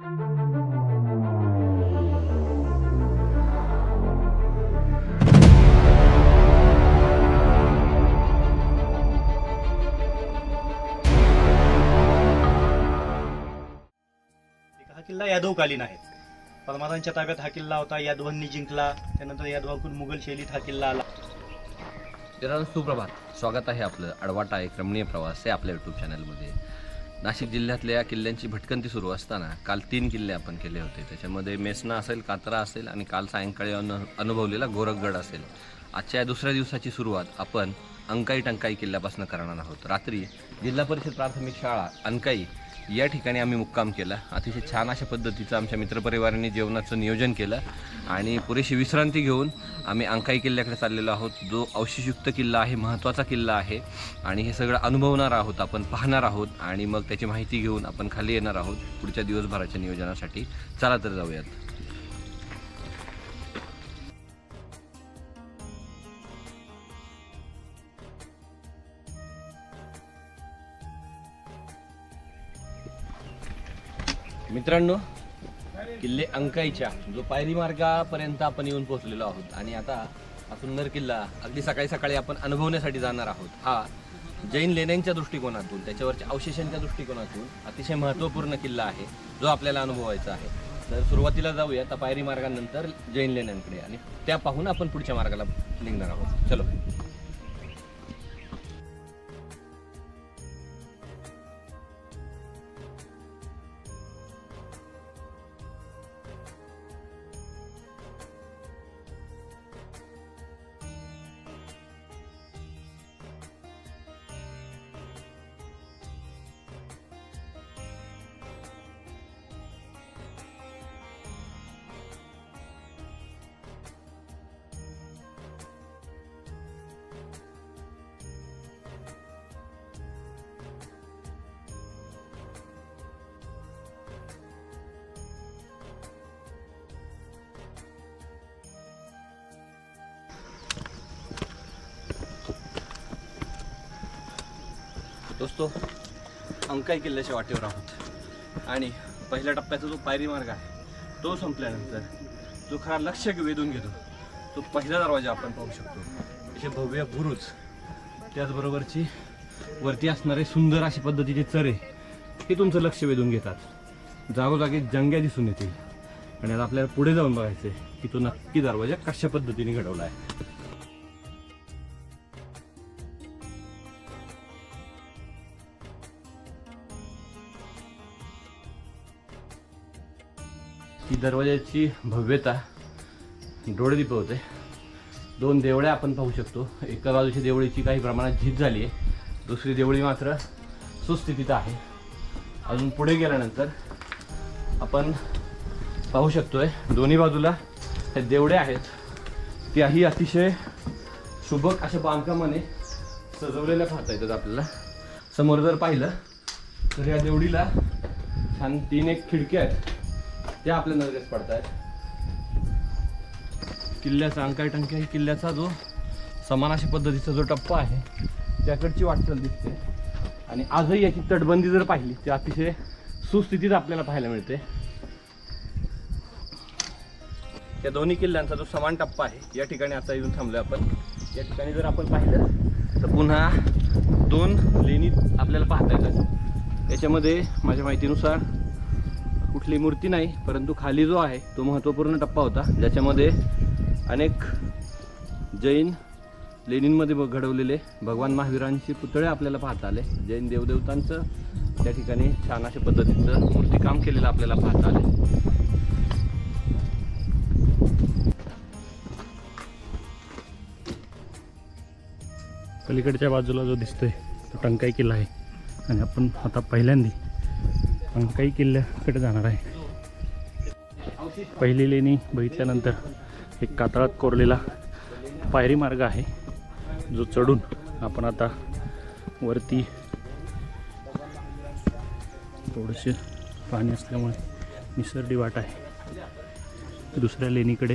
हा किल्ला यादवकालीन आहे. परमारांच्या ताब्यात हा किल्ला होता यादवांनी जिंकला त्यानंतर यादवाकडून मुघल शैलीत हा किल्ला आला. मित्रांनो सुप्रभात. स्वागत आहे आपलं अडवाटा एक रमणीय प्रवास हे आपल्या यूट्यूब चॅनलमध्ये नाशिक जिल्ह्यातल्या किल्ल्यांची भटकंती सुरू असताना काल तीन किल्ले आपण केले होते. त्याच्यामध्ये मेसना असेल कात्रा असेल आणि काल सायंकाळी अनु अनुभवलेला गोरखगड असेल. आजच्या दुसऱ्या दिवसाची सुरुवात आपण अंकाई टंकाई किल्ल्यापासून करणार आहोत. रात्री जिल्हा परिषद प्राथमिक शाळा अंकाई या ठिकाणी आम्ही मुक्काम केला. अतिशय छान अशा पद्धतीचं आमच्या मित्रपरिवाराने जेवणाचं नियोजन केलं आणि पुरेशी विश्रांती घेऊन आम्ही अंकाई किल्ल्याकडे चाललेलो आहोत. जो अवशेषयुक्त किल्ला आहे महत्त्वाचा किल्ला आहे आणि हे सगळं अनुभवणार आहोत आपण पाहणार आहोत आणि मग त्याची माहिती घेऊन आपण खाली येणार आहोत पुढच्या दिवसभराच्या नियोजनासाठी. चला तर जाऊयात. मित्रांनो किल्ले अंकाईच्या जो पायरी मार्गापर्यंत आपण येऊन पोहोचलेलो आहोत आणि आता हा सुंदर किल्ला अगदी सकाळी सकाळी आपण अनुभवण्यासाठी जाणार आहोत. हा जैन लेण्यांच्या दृष्टिकोनातून त्याच्यावरच्या अवशेषांच्या दृष्टिकोनातून अतिशय महत्त्वपूर्ण किल्ला आहे जो आपल्याला अनुभवायचा आहे. तर सुरुवातीला जाऊया त्या पायरी मार्गानंतर जैन लेण्यांकडे आणि त्या पाहून आपण पुढच्या मार्गाला निघणार आहोत. चलो. दोस्तो अंकाई किल्ल्याच्या वाटेवर आहोत. आणि पहिल्या टप्प्याचा जो पायरी मार्ग आहे तो संपल्यानंतर जो खरा लक्ष वेधून घेतो तो पहिला दरवाजा आपण पाहू शकतो. असे भव्य बुरुज त्याचबरोबरची वरती असणारे सुंदर अशा पद्धतीचे चरे हे तुमचं लक्ष वेधून घेतात. जागोजागी जंग्या दिसून येतील. आणि आता आपल्याला पुढे जाऊन बघायचं आहे की तो नक्की दरवाजा कशा पद्धतीने घडवला आहे. ही दरवाजाची भव्यता डोळे दिपवते दोन देवळ्या आपण पाहू शकतो. एका बाजूच्या देवळीची काही प्रमाणात झीज झाली आहे. दुसरी देवळी मात्र सुस्थितीत आहे. अजून पुढे गेल्यानंतर आपण पाहू शकतोय दोन्ही बाजूला हे देवळे आहेत. त्याही अतिशय सुबक अशा बांधकामाने सजवलेल्या पाहता येतात आपल्याला. समोर जर पाहिलं तर या देवडीला छान तीन एक खिडक्या आहेत. त्या आपल्या नजरेस पडत आहेत किल्ल्याचा अंकाय टंकी किल्ल्याचा जो समान अशा पद्धतीचा जो टप्पा आहे त्याकडची वाटचाल दिसते. आणि आजही याची तटबंदी जर पाहिली तर अतिशय सुस्थितीत आपल्याला पाहायला मिळते. या दोन्ही किल्ल्यांचा जो समान टप्पा आहे या ठिकाणी आता येऊन थांबलो आपण. या ठिकाणी जर आपण पाहिलं तर पुन्हा दोन लेणी आपल्याला पाहता येतात. याच्यामध्ये माझ्या माहितीनुसार कुठली मूर्ती नाही परंतु खाली जो आहे तो महत्त्वपूर्ण टप्पा होता. ज्याच्यामध्ये अनेक जैन लेणींमध्ये ब- घडवलेले भगवान महावीरांचे पुतळे आपल्याला पाहता आले. जैन देवदेवतांचं त्या ठिकाणी छान अशा पद्धतीचं मूर्तीकाम केलेलं आपल्याला पाहता आले. पलीकडच्या बाजूला जो दिसतोय तो टंकाई किल्ला आहे. आणि आपण आता पहिल्यांदा अंकाई किल्ल्याकडे जाणार आहे. पहिली लेणी बघितल्यानंतर एक कातळात कोरलेला पायरी मार्ग आहे. जो चढून आपण आता वरती थोडेसे पाणी असल्यामुळे निसर्डी वाट आहे. दुसऱ्या लेणीकडे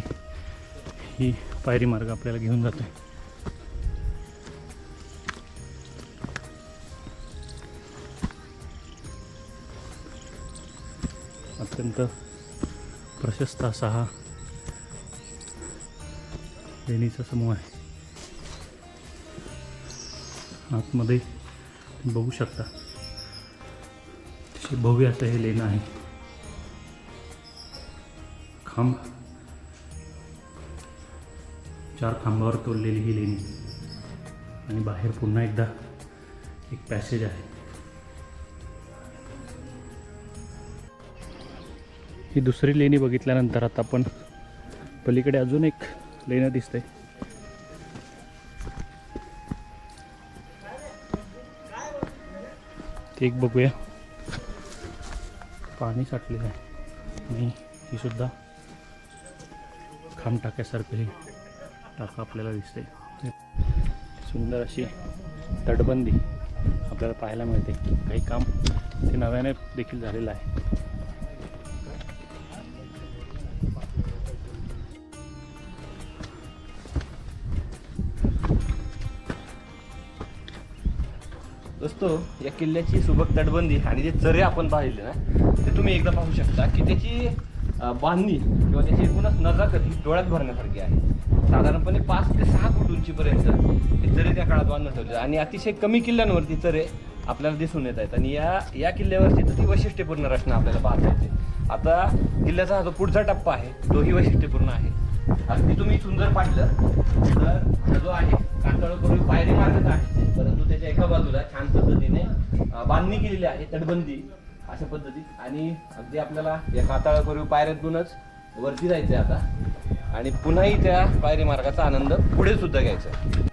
ही पायरी मार्ग आपल्याला घेऊन जातो आहे अत्यंत प्रशस्त असा हा लेणीचा समूह आहे. आतमध्ये बघू शकता. अतिशय भव्य असं हे लेणं आहे. खांब. चार खांबावर तोडलेली ही लेणी. आणि बाहेर पुन्हा एकदा एक पॅसेज आहे. ही दुसरी लेणी बघितल्यानंतर आता आपण पलीकडे अजून एक लेणं दिसतंय. ते एक बघूया. पाणी साठलेलं आहे. आणि ही सुद्धा खांब टाक्यासारखं टाका आपल्याला दिसते सुंदर अशी तटबंदी आपल्याला पाहायला मिळते. काही काम ते नव्याने देखील झालेलं आहे. दोस्तो या किल्ल्याची सुबक तटबंदी आणि जे चरे आपण पाहिले ना ते तुम्ही एकदा पाहू शकता की त्याची बांधणी किंवा त्याची एकूणच नजाकत ही डोळ्यात भरण्यासारखी आहे. साधारणपणे पाच ते सहा फूट उंचीपर्यंत हे चरे त्या काळात बांधून ठेवले आणि अतिशय कमी किल्ल्यांवरती चरे आपल्याला दिसून येत आहेत. आणि या या किल्ल्यावरची तर ती वैशिष्ट्यपूर्ण रचना आपल्याला पाहता येते. आता किल्ल्याचा हा जो पुढचा टप्पा आहे तोही वैशिष्ट्यपूर्ण आहे. अगदी तुम्ही सुंदर पाहिलं तर हा जो आहे कातळपूर्वी पायरी मार्गच आहे. परंतु त्याच्या एका बाजूला छान पद्धतीने बांधणी केलेली आहे तटबंदी अशा पद्धतीत. आणि अगदी आपल्याला या कातळापूर्वी पायऱ्यातूनच वरती जायचंय आता. आणि पुन्हाही त्या पायरी मार्गाचा आनंद पुढे सुद्धा घ्यायचा आहे.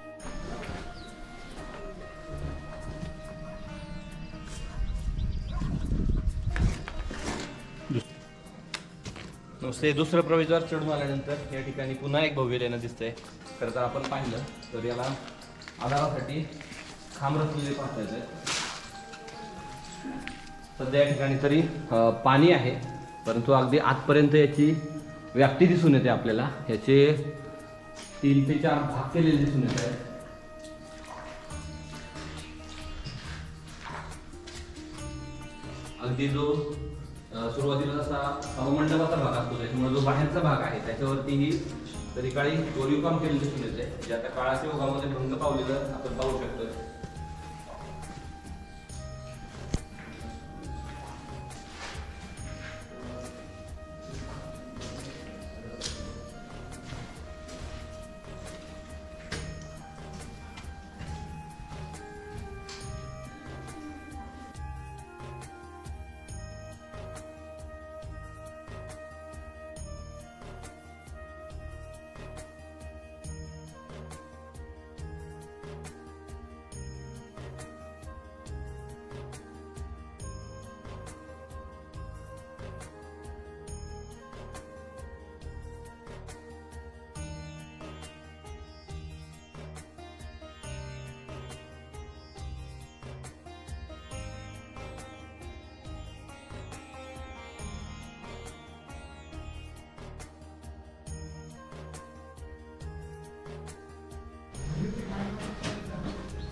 नुसते दुसरं प्रवेशद्वार चढून आल्यानंतर या ठिकाणी पुन्हा एक भव्य लेणं दिसतंय. तर तर आपण पाहिलं तर याला आधारासाठी खांब रचलेले पाहता येत सध्या या ठिकाणी तरी पाणी आहे परंतु अगदी आतपर्यंत याची व्याप्ती दिसून येते आपल्याला. याचे तीन ते चार भाग केलेले दिसून येत आहेत. अगदी जो सुरुवातीला जसा हवामंडपाचा भाग असतो त्याच्यामुळे जो बाहेरचा भाग आहे त्याच्यावरतीही तरी काळी कोरीव काम केलेलं दिसून येते जे आता काळाच्या ओघामध्ये भंग पावलेलं आपण पाहू शकतो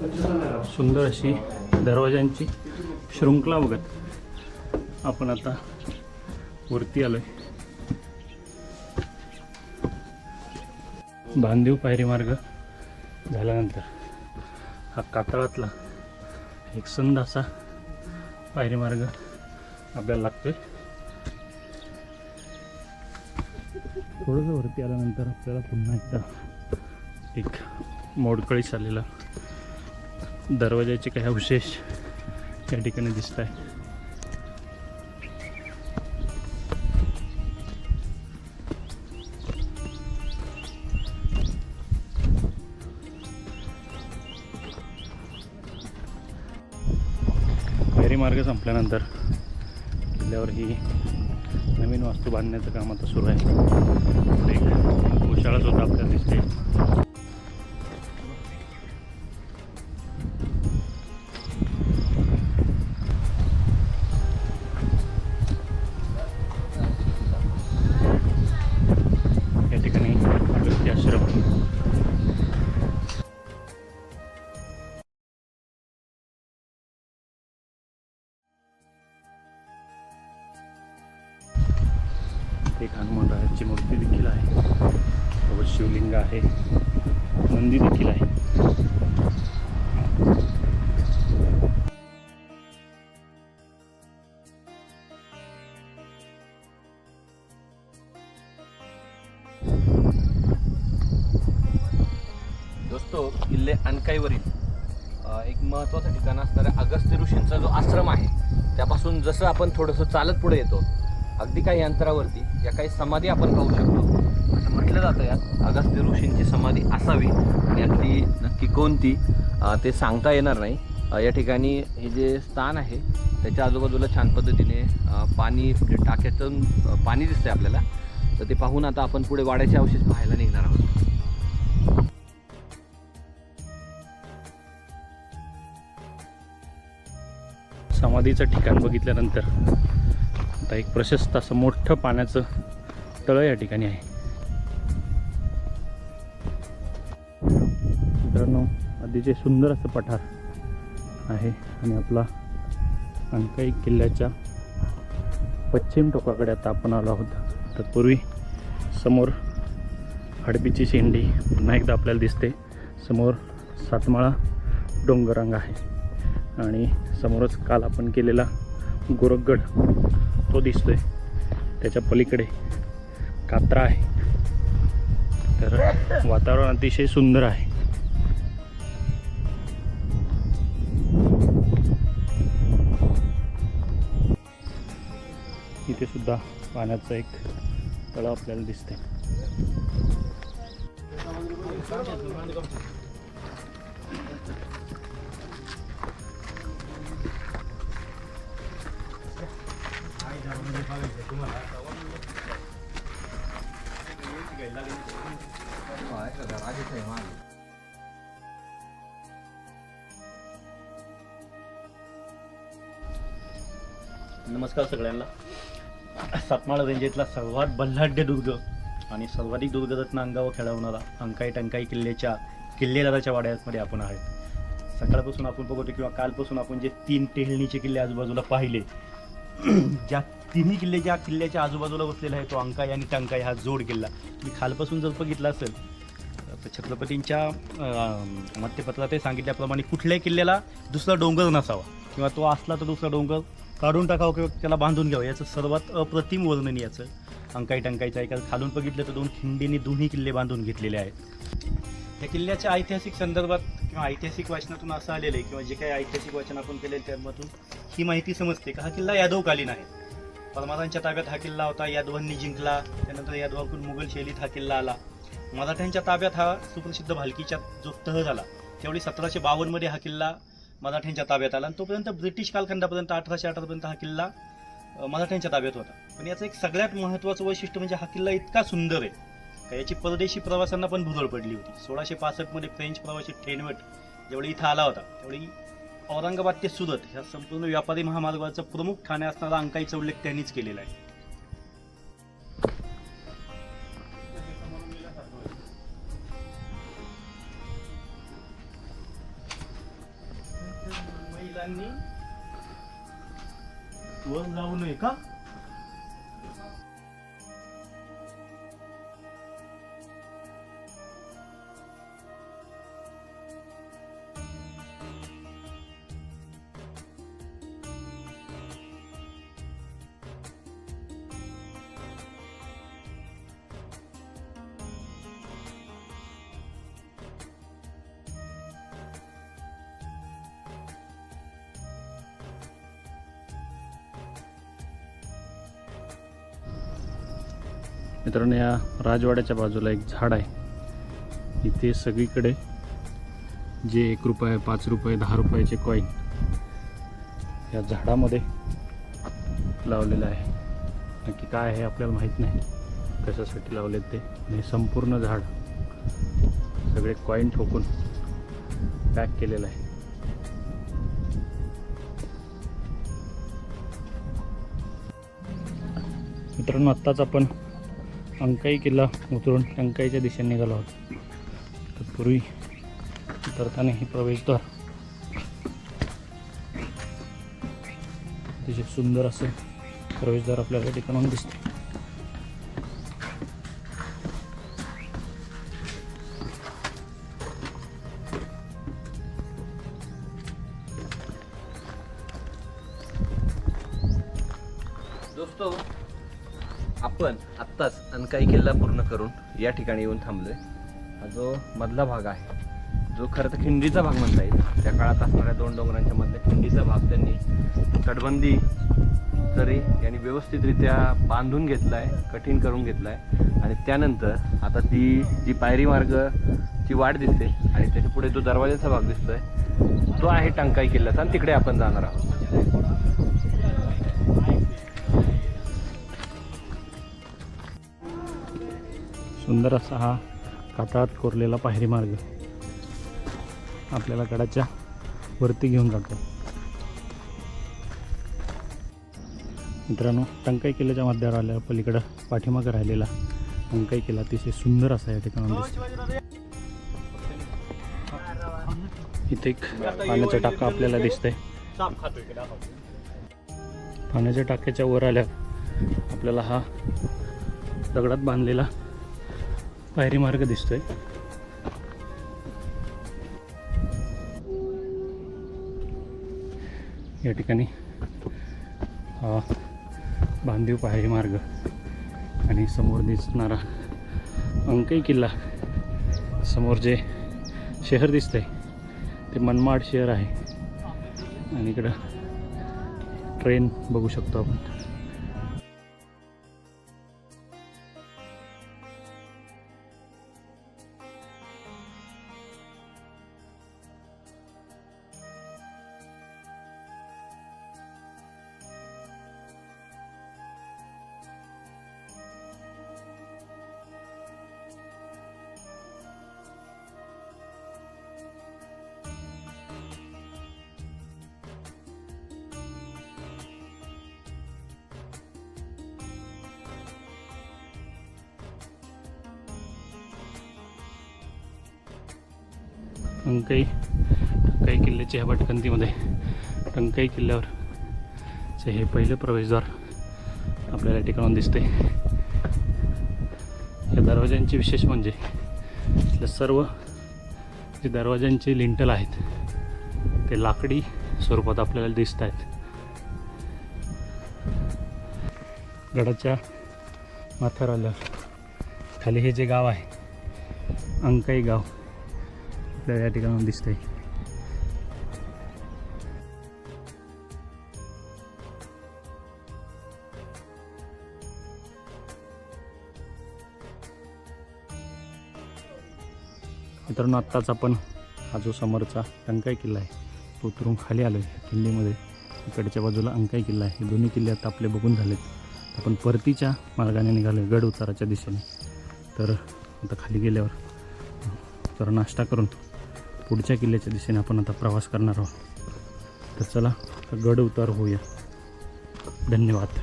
सुंदर अशी दरवाजांची शृंखला बघत आपण आता वरती आलोय. बांधीव पायरी मार्ग झाल्यानंतर हा कातळातला एक संद असा पायरी मार्ग आपल्याला लागतोय. थोडंसं वरती आल्यानंतर आपल्याला पुन्हा एकदा एक मोडकळीस आलेला दरवाजाचे काही अवशेष या ठिकाणी दिसत आहे. मार्ग संपल्यानंतर किल्ल्यावर ही नवीन वास्तू बांधण्याचं काम आता सुरू आहे. एक गोशाळाच होता आपल्याला दिसते शिवलिंग आहे. नंदी देखील आहे. दोस्तो किल्ले अनकाईवरील एक महत्त्वाचं ठिकाण असणाऱ्या अगस्त्य ऋषींचा जो आश्रम आहे त्यापासून जसं आपण थोडंसं चालत पुढे येतो अगदी काही अंतरावरती या काही समाधी आपण पाहू शकतो. असं म्हटलं जातं यात. अगस्त्य ऋषींची समाधी असावी आणि नक्की कोणती ते सांगता येणार नाही. या ठिकाणी हे जे स्थान आहे त्याच्या आजूबाजूला छान पद्धतीने पाणी म्हणजे टाक्यातून पाणी दिसतंय आपल्याला. तर ते पाहून आता आपण पुढे वाड्याचे अवशेष पाहायला निघणार आहोत. समाधीचं ठिकाण बघितल्यानंतर आता एक प्रशस्त असं मोठं पाण्याचं तळं या ठिकाणी आहे. मित्रांनो अतिशय सुंदर असं पठार आहे. आणि आपला अंकाई किल्ल्याच्या पश्चिम टोकाकडे आता आपण आलो आहोत. तत्पूर्वी समोर हडपीची शेंडी पुन्हा एकदा आपल्याला दिसते. समोर सातमाळा डोंगररांग आहे. आणि समोरच काल आपण केलेला गोरखगड तो दिसतोय. त्याच्या पलीकडे कात्रा आहे. तर वातावरण अतिशय सुंदर आहे. सुद्धा पाण्याचं एक तळ आपल्याला दिसते नमस्कार सगळ्यांना. सातमाळ रेंजेतला सर्वात बल्लाढ्य दुर्ग आणि सर्वाधिक दुर्गरत्न अंगावर खेळवणारा अंकाई टंकाई किल्ल्याच्या किल्लेदाराच्या वाड्यामध्ये आपण आहे सकाळपासून आपण बघतो किंवा कालपासून आपण जे तीन टेहळणीचे किल्ले आजूबाजूला पाहिले ज्या तिन्ही किल्ले ज्या किल्ल्याच्या आजूबाजूला बसलेला आहे तो अंकाई आणि टंकाई हा जोड किल्ला. मी खालपासून जर बघितला असेल तर छत्रपतींच्या अं, ते सांगितल्याप्रमाणे कुठल्याही किल्ल्याला दुसरा डोंगर नसावा किंवा तो असला तर दुसरा डोंगर काढून टाकावं किंवा त्याला बांधून घ्यावं. याचं सर्वात अप्रतिम वर्णन याचं. अंकाई टंकाईचं आहे कारण खालून बघितलं तर दोन खिंडीने दोन्ही किल्ले बांधून घेतलेले आहेत. त्या किल्ल्याच्या ऐतिहासिक संदर्भात किंवा ऐतिहासिक वाचनातून असं आलेलं आहे किंवा जे काही ऐतिहासिक वाचन आपण केलेलं त्यामधून ही माहिती समजते का हा किल्ला यादवकालीन आहे. परमारांच्या ताब्यात हा किल्ला होता यादवांनी जिंकला त्यानंतर यादवाकडून मुघल शैलीत हा किल्ला आला. मराठ्यांच्या ताब्यात हा सुप्रसिद्ध भालकीच्या जो तह झाला त्यावेळी सतराशे बावन्नमध्ये हा किल्ला मराठ्यांच्या ताब्यात आला आणि तोपर्यंत ब्रिटिश कालखंडापर्यंत अठराशे अठरापर्यंत हा किल्ला मराठ्यांच्या ताब्यात होता. पण याचं एक सगळ्यात महत्त्वाचं वैशिष्ट्य म्हणजे हा किल्ला इतका सुंदर आहे का याची परदेशी प्रवासांना पण भुरळ पडली होती. सोळाशे पासष्टमध्ये फ्रेंच प्रवासी ठेणवट ज्यावेळी इथं आला होता त्यावेळी औरंगाबाद ते सुरत ह्या संपूर्ण व्यापारी महामार्गाचा प्रमुख ठाणे असणारा अंकाईचा उल्लेख त्यांनीच केलेला आहे. 않을까? मित्रांनो या राजवाड्याच्या बाजूला एक झाड आहे. इथे सगळीकडे जे एक रुपये पाच रुपये दहा रुपयाचे कॉईन या झाडामध्ये लावलेलं आहे. नक्की काय आहे आपल्याला माहीत नाही. कशासाठी लावलेत ते? हे संपूर्ण झाड सगळे कॉईन ठोकून पॅक केलेलं आहे. मित्रांनो आत्ताच आपण अंकाई किल्ला उतरून टंकाईच्या दिशेने निघालो आहोत तत्पूर्वी उतरताना ही प्रवेशद्वार अतिशय सुंदर असं प्रवेशद्वार आपल्याला ठिकाणाहून दिसते. दोस्तों आपण आत्ताच अनकाई किल्ला पूर्ण करून या ठिकाणी येऊन थांबलोय. हा जो मधला भाग आहे जो खरं तर खिंडीचा भाग म्हणता येईल. त्या काळात असणाऱ्या दोन डोंगरांच्या मधल्या खिंडीचा भाग त्यांनी तटबंदी तरी यांनी व्यवस्थितरित्या बांधून घेतला आहे कठीण करून घेतला आहे आणि त्यानंतर आता ती जी पायरी मार्ग ती वाट दिसते आणि त्याच्या पुढे जो दरवाजाचा भाग दिसतोय तो आहे टंकाई किल्ल्याचा. आणि तिकडे आपण जाणार आहोत. सुंदर असा हा कातळात कोरलेला पायरी मार्ग. आपल्याला गडाच्या वरती घेऊन जातो. मित्रांनो टंकाई किल्ल्याच्या मध्यावर आल्या पलीकडं पाठीमागं राहिलेला टंकाई किल्ला अतिशय सुंदर असा या ठिकाणी इथे एक पाण्याचा टाका आपल्याला दिसतंय. पाण्याच्या टाक्याच्या वर आल्या आपल्याला हा दगडात बांधलेला पायरी मार्ग दिसतोय. या ठिकाणी हा बांधीव पायरी मार्ग आणि समोर दिसणारा अंकई किल्ला. समोर जे शहर दिसतंय ते मनमाड शहर आहे. आणि इकडं ट्रेन बघू शकतो आपण. टंकाई टंकाई किल्ल्याच्या ह्या भटकंतीमध्ये. टंकाई किल्ल्यावर चे हे पहिलं प्रवेशद्वार आपल्याला ठिकाणून दिसते या दरवाज्यांचे विशेष म्हणजे इथल्या सर्व जे दरवाज्यांचे लिंटल आहेत ते लाकडी स्वरूपात आपल्याला दिसत आहेत गडाच्या माथ्यावर आल्यावर खाली हे जे गाव आहे अंकाई गाव. आपल्याला या ठिकाणाहून दिसतंय. मित्रांनो आत्ताच आपण हा जो समोरचा टंकाई किल्ला आहे तो उतरून खाली आलो आहे किल्लीमध्ये इकडच्या बाजूला अंकाई किल्ला आहे. हे दोन्ही किल्ले आता आपले बघून झालेत. आपण परतीच्या मार्गाने निघालो गड उताराच्या दिशेने. तर आता खाली गेल्यावर तर नाश्ता करून पुढच्या किल्ल्याच्या दिशेने आपण आता प्रवास करणार आहोत. तर चला गड उतार होऊया. धन्यवाद.